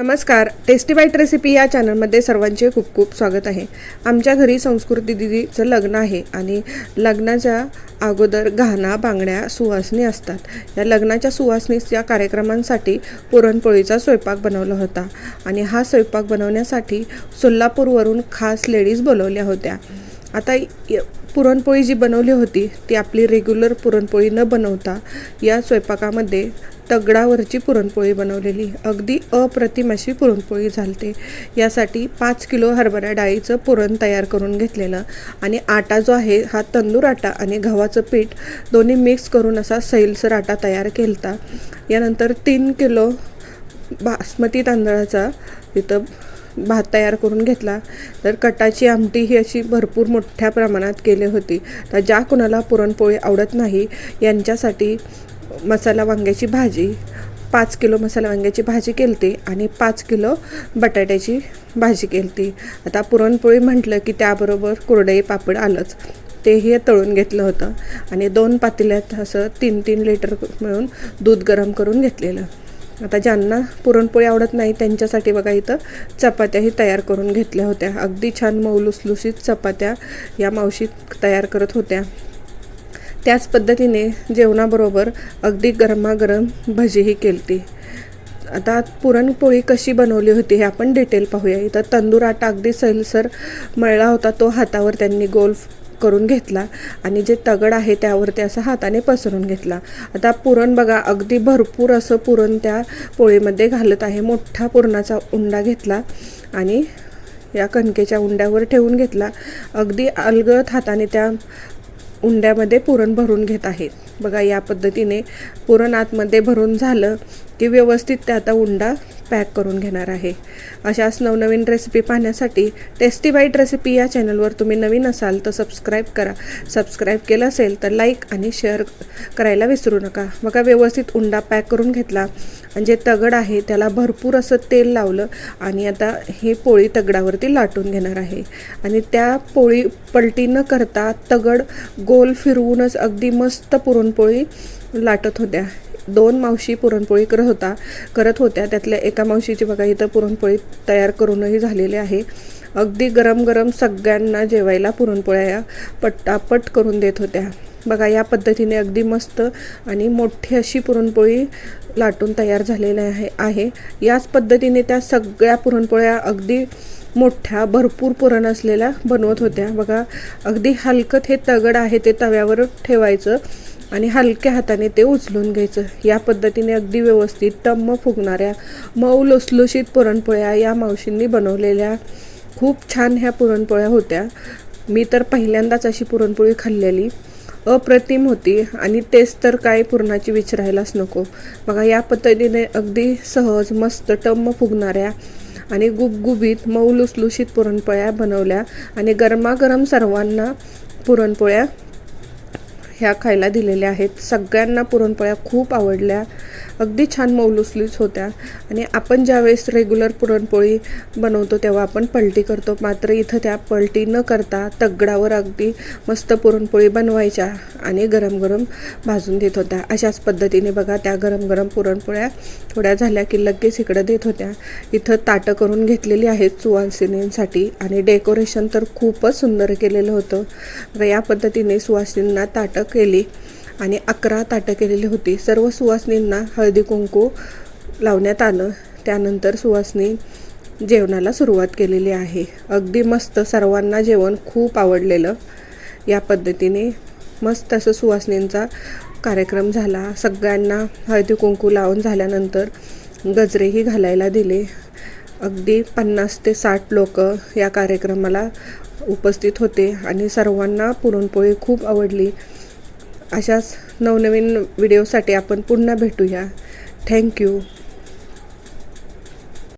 नमस्कार tasty bite recipe या चॅनलमध्ये सर्वांचे खूप खूप स्वागत आहे. आमच्या घरी संस्कृती दिदीचं लग्न आहे आणि लग्नाच्या अगोदर गहना बांगड्या सुवासनी असतात. या लग्नाच्या सुवासनीच्या कार्यक्रमांसाठी पुरणपोळीचा स्वयंपाक बनवला होता आणि हा स्वयंपाक बनवण्यासाठी सोलापूरवरून खास लेडीज बोलवल्या होत्या. आता य- पुरणपोळी जी बनवली होती ती आपली रेग्युलर पुरणपोळी न बनवता या स्वयंपाकामध्ये तगडावरची पुरणपोळी बनवलेली. अगदी अप्रतिम अशी पुरणपोळी झालते. यासाठी पाच किलो हरभरा डाळीचं पुरण तयार करून घेतलेलं आणि आटा जो आहे हा तंदूर आटा आणि गव्हाचं पीठ दोन्ही मिक्स करून असा सैलसर आटा तयार केलता. यानंतर तीन किलो बासमती तांदळाचा इथं भात तयार करून घेतला तर कटाची आमटी ही अशी भरपूर मोठ्या प्रमाणात केली होती. तर ज्या कुणाला पुरणपोळी आवडत नाही यांच्यासाठी मसाला वांग्याची भाजी पाच किलो मसाला वांग्याची भाजी केलती आणि पाच किलो बटाट्याची भाजी केलती. आता पुरणपोळी म्हटलं की त्याबरोबर कुरडई पापड आलंच तेही तळून घेतलं होतं. आणि दोन पातेल्यात असं तीन तीन लिटर मिळून दूध गरम करून घेतलेलं. आता ज्यांना पुरणपोळी आवडत नाही त्यांच्यासाठी बघा इथं चपात्याही तयार करून घेतल्या होत्या. अगदी छान मऊ लुसलुसीत चपात्या या मावशी तयार करत होत्या. त्याच पद्धतीने जेवणाबरोबर अगदी गरमागरम भजीही केलती. आता पुरणपोळी कशी बनवली होती हे आपण डिटेल पाहूया. इथं तंदूर आटा अगदी सैलसर मळला होता तो हातावर त्यांनी गोल करून घेतला आणि जे तगड आहे त्यावरती असं हाताने पसरून घेतला. आता पुरण बघा अगदी भरपूर असं पुरण त्या पोळीमध्ये घालत आहे. मोठा पुरणाचा उंडा घेतला आणि या कणकेच्या उंड्यावर ठेवून घेतला. अगदी अलगत हाताने त्या उंड्यामध्ये पुरण भरून घेत आहेत बघा या पद्धतीने पुरण आतमध्ये भरून झालं. की व्यवस्थित ते आता उंडा पॅक करून घेणार आहे. अशाच नवनवीन रेसिपी पाहण्यासाठी टेस्टी बाईट रेसिपी या चॅनलवर तुम्ही नवीन असाल तर सबस्क्राईब करा. सबस्क्राईब केलं असेल तर लाईक आणि शेअर करायला विसरू नका. बघा व्यवस्थित उंडा पॅक करून घेतला. आणि जे तगड आहे त्याला भरपूर असं तेल लावलं आणि आता हे पोळी तगडावरती लाटून घेणार आहे. आणि त्या पोळी पलटी न करता तगड गोल फिरवूनच अगदी मस्त पुरणपोळी लाटत होत्या. दोन मावशी पुरणपोळी करत होता करत होत्या. त्यातल्या एका मावशीची बघा इथं पुरणपोळी तयार करूनही झालेली आहे. अगदी गरम गरम सगळ्यांना जेवायला पुरणपोळ्या या पटापट करून देत होत्या. बघा या पद्धतीने अगदी मस्त आणि मोठी अशी पुरणपोळी लाटून तयार झालेली आहे आहे. याच पद्धतीने त्या सगळ्या पुरणपोळ्या अगदी मोठ्या भरपूर पुरण असलेल्या बनवत होत्या. बघा अगदी हलकत हे तगड आहे ते तव्यावर ठेवायचं. आणि हलक्या हाताने ते उचलून घ्यायचं. या पद्धतीने अगदी व्यवस्थित टम्म फुगणाऱ्या मऊ लुसलुशीत पुरणपोळ्या या मावशींनी बनवलेल्या खूप छान ह्या पुरणपोळ्या होत्या. मी तर पहिल्यांदाच अशी पुरणपोळी खाल्लेली. अप्रतिम होती आणि तेच तर काय पुरणाची विचारायलाच नको. बघा या पद्धतीने अगदी सहज मस्त टम्म फुगणाऱ्या आणि गुबगुबीत मऊ लुसलुशीत पुरणपोळ्या बनवल्या आणि गरमागरम सर्वांना पुरणपोळ्या ह्या खायला दिलेल्या आहेत. सगळ्यांना पुरणपोळ्या खूप आवडल्या. अगदी छान मौलुसलीच होत्या. आणि आपण ज्यावेळेस रेग्युलर पुरणपोळी बनवतो तेव्हा आपण पलटी करतो. मात्र इथं त्या पलटी न करता तगडावर अगदी मस्त पुरणपोळी बनवायच्या आणि गरम गरम भाजून देत होत्या. अशाच पद्धतीने बघा त्या गरम गरम पुरणपोळ्या थोड्या झाल्या की लगेच इकडं देत होत्या. इथं ताटं करून घेतलेली आहेत सुवासिनींसाठी आणि डेकोरेशन तर खूपच सुंदर केलेलं होतं. या पद्धतीने सुवासिनींना ताटं केली आणि अकरा ताटं केलेली होती. सर्व सुवासनींना हळदी कुंकू लावण्यात आलं. त्यानंतर सुवासनी जेवणाला सुरुवात केलेली आहे. अगदी मस्त सर्वांना जेवण खूप आवडलेलं. या पद्धतीने मस्त असं सुवासनींचा कार्यक्रम झाला. सगळ्यांना हळदी कुंकू लावून झाल्यानंतर गजरेही घालायला दिले. अगदी पन्नास ते साठ लोक या कार्यक्रमाला उपस्थित होते आणि सर्वांना पुरणपोळी खूप आवडली. अशाच नवनवीन व्हिडिओसाठी आपण पुन्हा भेटूया. थँक्यू